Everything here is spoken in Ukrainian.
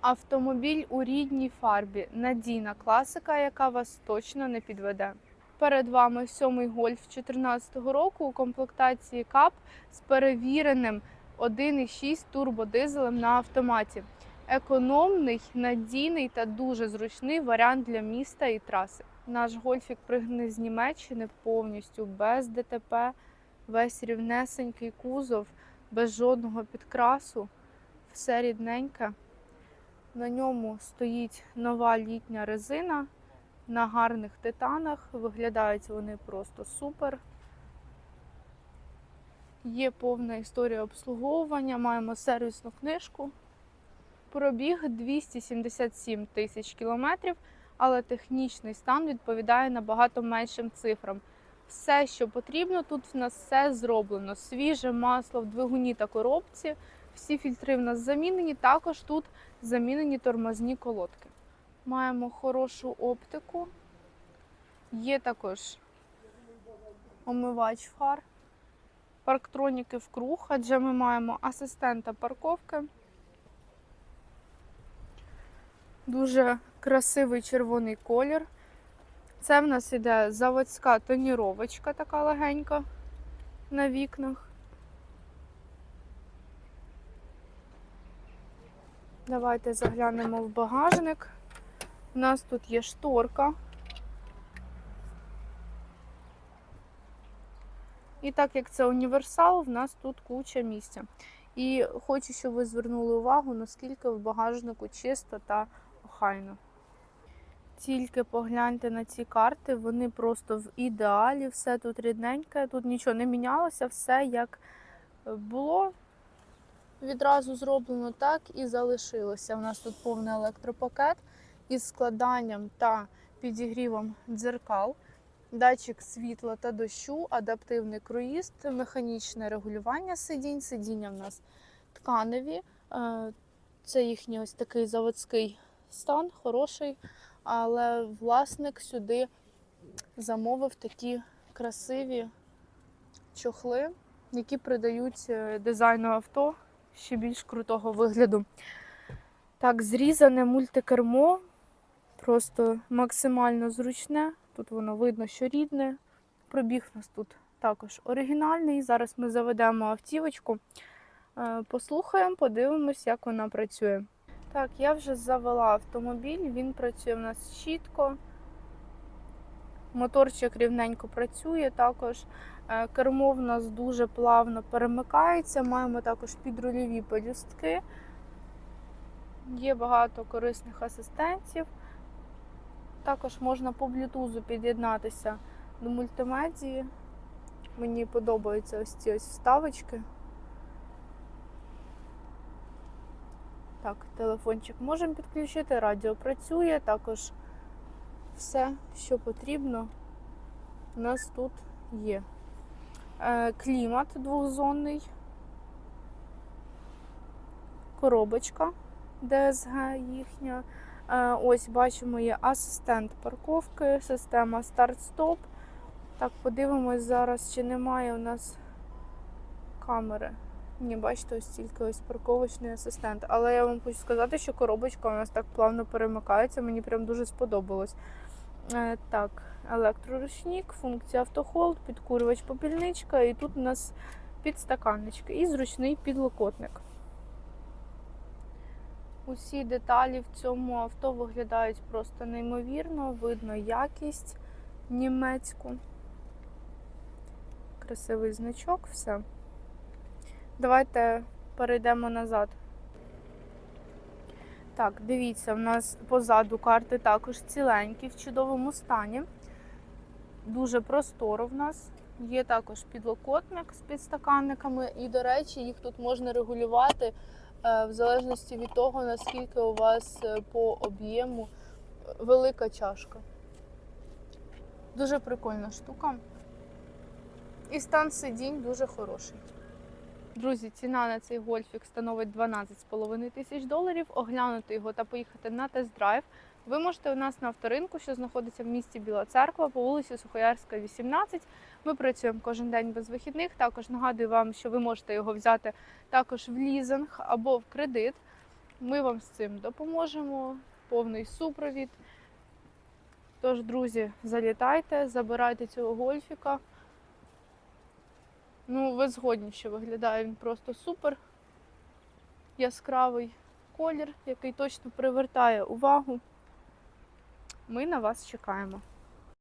Автомобіль у рідній фарбі, надійна класика, яка вас точно не підведе. Перед вами сьомий гольф 2014 року у комплектації КАП з перевіреним 1,6 турбодизелем на автоматі. Економний, надійний та дуже зручний варіант для міста і траси. Наш гольфік пригнаний з Німеччини повністю без ДТП, весь рівнесенький кузов, без жодного підкрасу, все рідненьке. На ньому стоїть нова літня резина на гарних титанах. Виглядають вони просто супер. Є повна історія обслуговування, маємо сервісну книжку. Пробіг 277 тисяч кілометрів, але технічний стан відповідає набагато меншим цифрам. Все, що потрібно, тут в нас все зроблено. Свіже масло в двигуні та коробці. Всі фільтри в нас замінені. Також тут замінені тормозні колодки. Маємо хорошу оптику. Є також омивач фар, парктроніки в круг, адже ми маємо асистента парковки. Дуже красивий червоний колір. Це в нас іде заводська тоніровочка, така легенька на вікнах. Давайте заглянемо в багажник. У нас тут є шторка. І так як це універсал, в нас тут куча місця. І хочу, щоб ви звернули увагу, наскільки в багажнику чисто та охайно. Тільки погляньте на ці карти, вони просто в ідеалі, все тут рідненьке, тут нічого не мінялося, все як було відразу зроблено, так і залишилося. У нас тут повний електропакет із складанням та підігрівом дзеркал, датчик світла та дощу, адаптивний круїз, механічне регулювання сидінь. Сидіння в нас тканеві. Е, Це їхній ось такий заводський стан, хороший, але власник сюди замовив такі красиві чохли, які придають е, дизайну авто ще більш крутого вигляду. Так, зрізане мультикермо, просто максимально зручне. Тут воно видно, що рідне. Пробіг нас тут також оригінальний. Зараз ми заведемо автівочку, е, послухаємо, подивимось, як вона працює. Так, я вже завела автомобіль, він працює в нас чітко. Моторчик рівненько працює також. Е, Кермо в нас дуже плавно перемикається. Маємо також підрульові пелюстки. Є багато корисних асистентів. Також можна по блютузу під'єднатися до мультимедії. Мені подобаються ось ці ось вставочки. Так, телефончик можемо підключити, радіо працює, також все, що потрібно, у нас тут є. Е, Клімат двохзонний, коробочка ДСГ їхня. Е, Ось бачимо, є асистент парковки, система старт-стоп. Так, подивимось зараз, чи немає у нас камери. Ні, бачите, ось тільки ось парковочний асистент. Але я вам хочу сказати, що коробочка у нас так плавно перемикається, мені прям дуже сподобалось. Е, Так, електроручник, функція автохолд, підкурювач попільничка, і тут у нас підстаканнички і зручний підлокотник. Усі деталі в цьому авто виглядають просто неймовірно, видно якість німецьку. Красивий значок, все. Давайте перейдемо назад. Так, дивіться, в нас позаду карти також ціленькі, в чудовому стані. Дуже просторо в нас. Є також підлокотник з підстаканниками, і, до речі, їх тут можна регулювати е, в залежності від того, наскільки у вас е, по об'єму е, велика чашка. Дуже прикольна штука. І стан сидінь дуже хороший. Друзі, ціна на цей гольфік становить 12,5 тисяч доларів. Оглянути його та поїхати на тест-драйв. Ви можете у нас на авторинку, що знаходиться в місті Біла Церква по вулиці Сухоярська, 18. Ми працюємо кожен день без вихідних. Також нагадую вам, що ви можете його взяти також в лізинг або в кредит. Ми вам з цим допоможемо. Повний супровід. Тож, друзі, залітайте, забирайте цього гольфіка. Ну, ви згодні, що виглядає він просто супер. Яскравий колір, який точно привертає увагу. Ми на вас чекаємо.